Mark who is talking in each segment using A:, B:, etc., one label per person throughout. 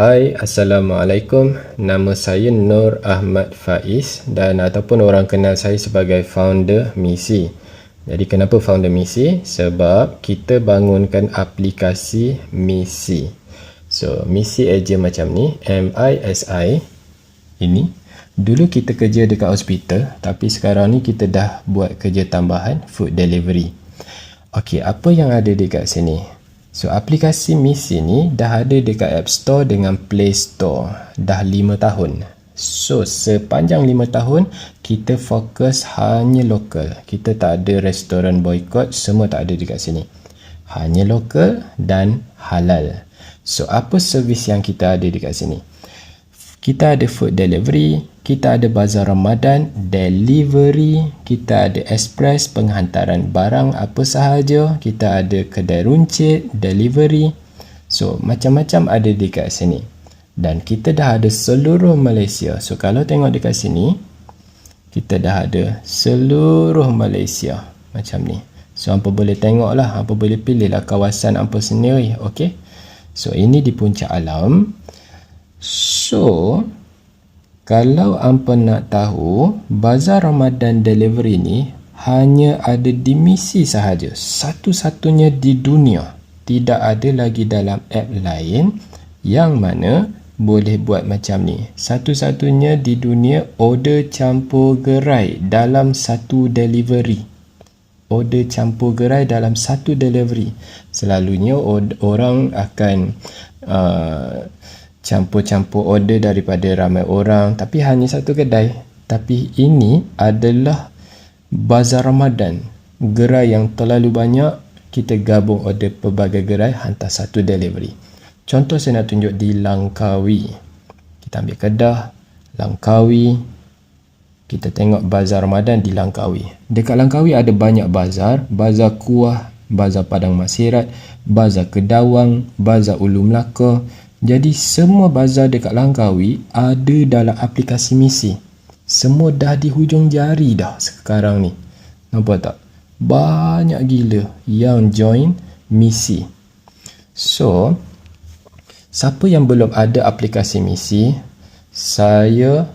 A: Hai, Assalamualaikum. Nama saya Nur Ahmad Faiz dan ataupun orang kenal saya sebagai founder Misi. Jadi kenapa founder Misi? Sebab kita bangunkan aplikasi Misi. So, Misi aja macam ni, M-I-S-I. Ini. Dulu kita kerja dekat hospital, tapi sekarang ni kita dah buat kerja tambahan, food delivery. Okey, apa yang ada dekat sini? So aplikasi Misi ni dah ada dekat App Store dengan Play Store dah 5 tahun. So sepanjang 5 tahun kita fokus hanya lokal. Kita tak ada restoran boycott, semua tak ada dekat sini. Hanya lokal dan halal. So apa servis yang kita ada dekat sini? Kita ada food delivery, kita ada bazar Ramadan, delivery, kita ada express penghantaran barang apa sahaja, kita ada kedai runcit, delivery. So, macam-macam ada dekat sini. Dan kita dah ada seluruh Malaysia. So, kalau tengok dekat sini, kita dah ada seluruh Malaysia. Macam ni. So, apa boleh tengok lah, apa boleh pilih lah kawasan apa sendiri. Okay. So, ini di puncak alam. So, kalau hampa nak tahu, Bazar Ramadan Delivery ni hanya ada di misi sahaja. Satu-satunya di dunia. Tidak ada lagi dalam app lain yang mana boleh buat macam ni. Satu-satunya di dunia order campur gerai dalam satu delivery. Order campur gerai dalam satu delivery. Selalunya orang akan uh, campur-campur order daripada ramai orang tapi hanya satu kedai. Tapi ini adalah bazar Ramadan. Gerai yang terlalu banyak kita gabung order pelbagai gerai hantar satu delivery. Contoh saya nak tunjuk di Langkawi. Kita ambil Kedah Langkawi. Kita tengok bazar Ramadan di Langkawi. Dekat Langkawi ada banyak bazar. Bazar kuah bazar Padang Masirat bazar Kedawang bazar Ulu Melaka jadi semua bazar dekat Langkawi ada dalam aplikasi misi. Semua dah di hujung jari dah sekarang ni. Nampak tak? Banyak gila yang join misi. So, siapa yang belum ada aplikasi misi, saya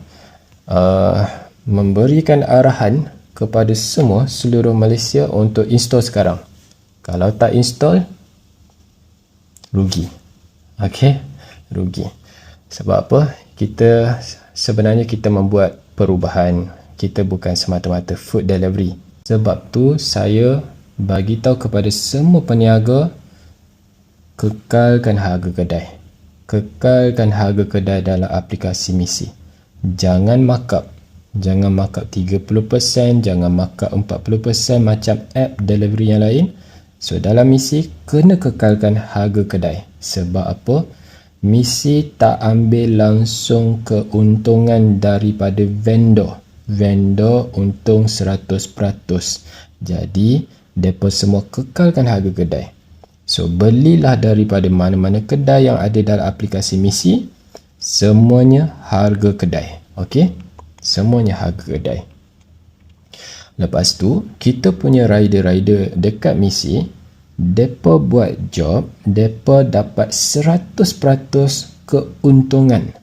A: uh, memberikan arahan kepada semua seluruh Malaysia untuk install sekarang. Kalau tak install, rugi. Okay? Rugi. Sebab apa? Kita sebenarnya kita membuat perubahan. Kita bukan semata-mata food delivery. Sebab tu saya bagi tahu kepada semua peniaga kekalkan harga kedai. Kekalkan harga kedai dalam aplikasi misi. Jangan markup. Jangan markup 30%, jangan markup 40% macam app delivery yang lain. So dalam misi kena kekalkan harga kedai. Sebab apa? Misi tak ambil langsung keuntungan daripada vendor. Vendor untung 100% jadi mereka semua kekalkan harga kedai. So belilah daripada mana-mana kedai yang ada dalam aplikasi misi semuanya harga kedai. Ok semuanya harga kedai. Lepas tu kita punya rider-rider dekat misi Depa buat job, depa dapat 100% keuntungan.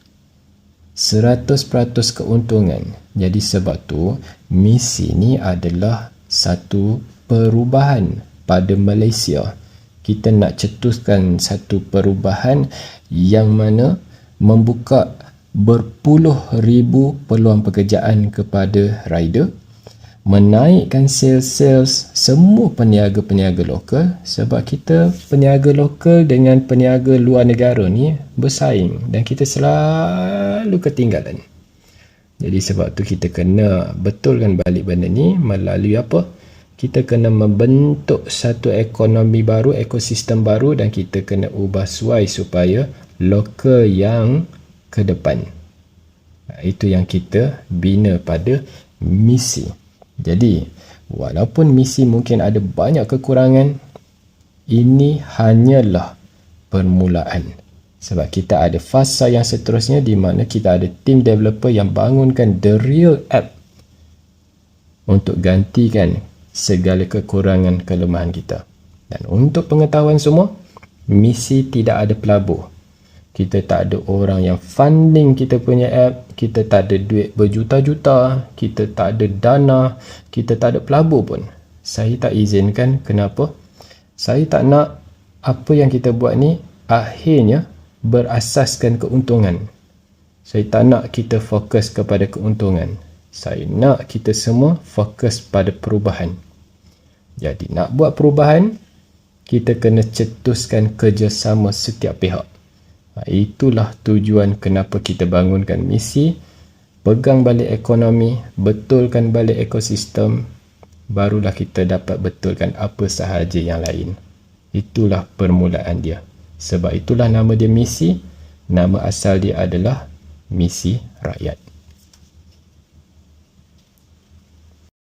A: 100% keuntungan. Jadi sebab tu misi ni adalah satu perubahan pada Malaysia. Kita nak cetuskan satu perubahan yang mana membuka berpuluh ribu peluang pekerjaan kepada rider menaikkan sales-sales semua peniaga-peniaga lokal sebab kita peniaga lokal dengan peniaga luar negara ni bersaing dan kita selalu ketinggalan. Jadi sebab tu kita kena betulkan balik benda ni melalui apa? Kita kena membentuk satu ekonomi baru, ekosistem baru dan kita kena ubah suai supaya lokal yang ke depan. Itu yang kita bina pada misi. Jadi, walaupun misi mungkin ada banyak kekurangan, ini hanyalah permulaan. Sebab kita ada fasa yang seterusnya di mana kita ada tim developer yang bangunkan the real app untuk gantikan segala kekurangan kelemahan kita. Dan untuk pengetahuan semua, misi tidak ada pelabur. Kita tak ada orang yang funding kita punya app, kita tak ada duit berjuta-juta, kita tak ada dana, kita tak ada pelabur pun. Saya tak izinkan. Kenapa? Saya tak nak apa yang kita buat ni akhirnya berasaskan keuntungan. Saya tak nak kita fokus kepada keuntungan. Saya nak kita semua fokus pada perubahan. Jadi nak buat perubahan, kita kena cetuskan kerjasama setiap pihak. Ha, itulah tujuan kenapa kita bangunkan misi pegang balik ekonomi betulkan balik ekosistem barulah kita dapat betulkan apa sahaja yang lain. Itulah permulaan dia. Sebab itulah nama dia misi. Nama asal dia adalah misi rakyat